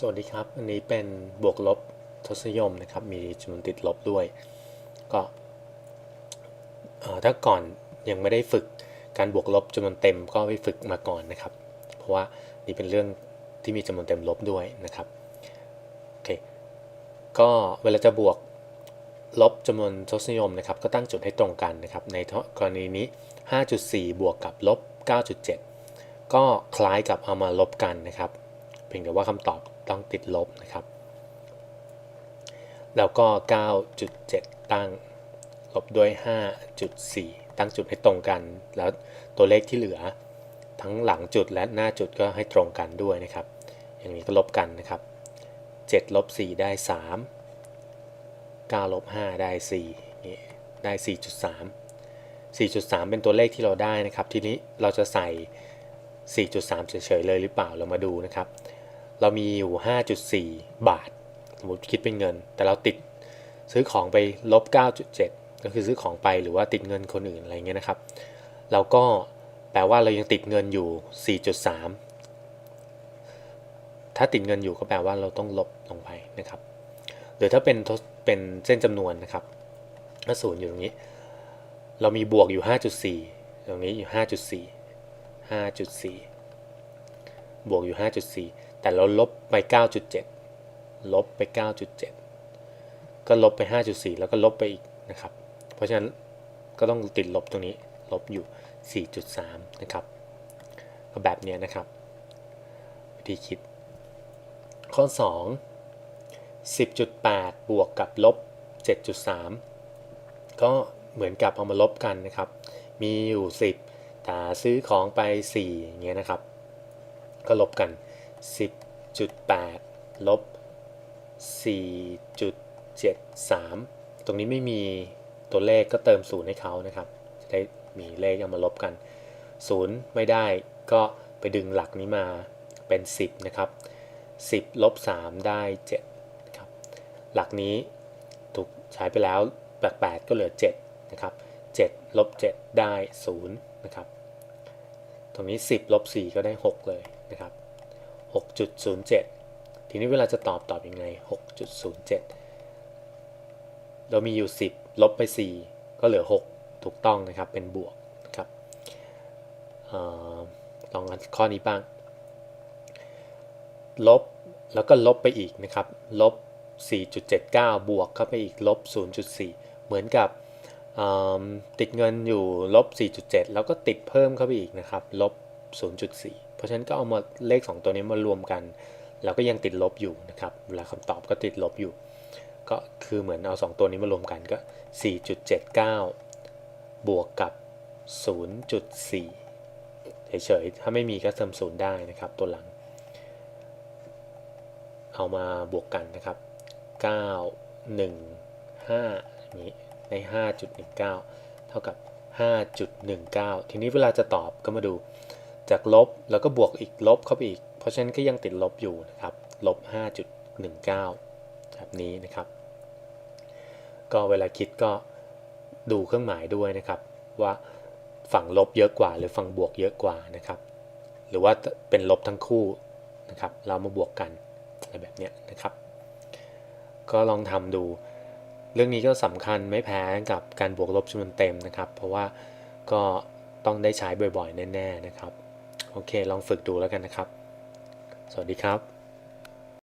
สวัสดีครับ อันนี้เป็นบวกลบทศนิยมนะครับ มีจำนวนติดลบด้วย ก็ถ้าก่อนยังไม่ได้ฝึกการบวกลบจำนวนเต็มก็ไปฝึกมาก่อนนะครับ เพราะว่านี่เป็นเรื่องที่มีจำนวนเต็มลบด้วยนะครับ โอเค ก็เวลาจะบวกลบจำนวนทศนิยมนะครับ ก็ตั้งจุดให้ตรงกันนะครับ ในกรณีนี้ 5.4 บวกกับลบ 9.7 ก็คล้ายกับเอามาลบกันนะครับ เพียงแต่ว่าคำตอบ ต้องติดลบนะครับ แล้วก็ 9.7 ตั้งลบด้วย 5.4 ตั้งจุดให้ตรงกัน แล้วตัวเลขที่เหลือ ทั้งหลังจุดและหน้าจุดก็ให้ตรงกันด้วยนะครับ อย่างนี้ก็ลบกันนะครับ 7 ลบ 4 ได้ 3 9 ลบ 5 ได้4นี่ได้ 4.3 4.3 เป็นตัวเลขที่เราได้นะครับ ทีนี้เราจะใส่ 4.3 เฉยๆเลยหรือเปล่าเรามาดูนะครับ เรามีอยู่ 5.4 บาท สมมติคิดเป็นเงิน แต่เราติดซื้อของไปลบ 9.7 ก็คือซื้อของไปหรือว่าติดเงินคนอื่นอะไรเงี้ยนะครับ เราก็แปลว่าเรายังติดเงินอยู่ 4.3 ถ้าติดเงินอยู่ก็แปลว่าเราต้องลบลงไปนะครับ หรือถ้าเป็นเป็นเส้นจำนวนนะครับถ้าศูนย์อยู่ตรงนี้ เรามีบวกอยู่ 5.4 ตรงนี้อยู่ 5.4 5.4 บวกอยู่ 5.4 แต่เราลบไป 9.7 ลบไป 9.7 ก็ลบไป 5.4 แล้วก็ลบไปอีกนะครับ เพราะฉะนั้นก็ต้องติดลบตรงนี้ ลบอยู่ 4.3 นะครับก็แบบนี้นะครับ วิธีคิด ข้อ 2 10.8 บวกกับลบ 7.3 ก็เหมือนกับเอามาลบกันนะครับ มีอยู่ 10แต่ซื้อของไป4อย่างเงี้ยนะครับ ก็ลบกัน 10.8 ลบ 4.73 ตรงนี้ไม่มีตัวเลขก็เติมศูนย์ให้เขานะครับ จะได้มีเลขเอามาลบกัน0ไม่ได้ก็ไปดึงหลักนี้มาเป็น 10 นะครับ 10 ลบ 3 ได้7นะครับ หลักนี้ถูกใช้ไปแล้วแปดก็เหลือ 7 นะครับ 7 ลบ 7 ได้ 0 นะครับ ตรงนี้ 10 ลบ 4 ก็ได้ 6 เลยนะครับ 6.07 ทีนี้เวลาจะตอบตอบยังไง 6.07 เรามีอยู่ 10 ลบไป 4 ก็เหลือ 6 ถูกต้องนะครับ เป็นบวกนะครับออลองข้อนี้บ้าง ลบแล้วก็ลบไปอีกนะครับ ลบ 4.79 บวกเข้าไปอีก ลบ 0.4 เหมือนกับติดเงินอยู่ลบ 4.7 แล้วก็ติดเพิ่มเข้าไปอีกนะครับ ลบ 0.4 ราะฉะนั้นก็เอามาเลข 2 ตัวนี้มารวมกัน แล้วก็ยังติดลบอยู่นะครับเวลาคำตอบก็ติดลบอยู่ ก็คือเหมือนเอา 2 ตัวนี้มารวมกันก็ 4.79 บวกกับ 0.4 เฉยๆ ถ้าไม่มีก็เติมศูนย์ได้นะครับ ตัวหลัง เอามาบวกกันนะครับ 9 1 5นี้ใน 5.19 เท่ากับ 5.19 ทีนี้เวลาจะตอบก็มาดู จากลบแล้วก็บวกอีกลบเข้าไปอีก เพราะฉะนั้นก็ยังติดลบอยู่นะครับลบ 5.19 แบบนี้นะครับ ก็เวลาคิดก็ดูเครื่องหมายด้วยนะครับ ว่าฝั่งลบเยอะกว่า หรือฝั่งบวกเยอะกว่านะครับ หรือว่าเป็นลบทั้งคู่นะครับ เรามาบวกกันอะไรแบบนี้นะครับ ก็ลองทำดู เรื่องนี้ก็สำคัญไม่แพ้กับการบวกลบจำนวนเต็มนะครับ เพราะว่าก็ต้องได้ใช้บ่อยๆ แน่ ๆ นะครับ โอเค ลองฝึกดูแล้วกันนะครับ สวัสดีครับ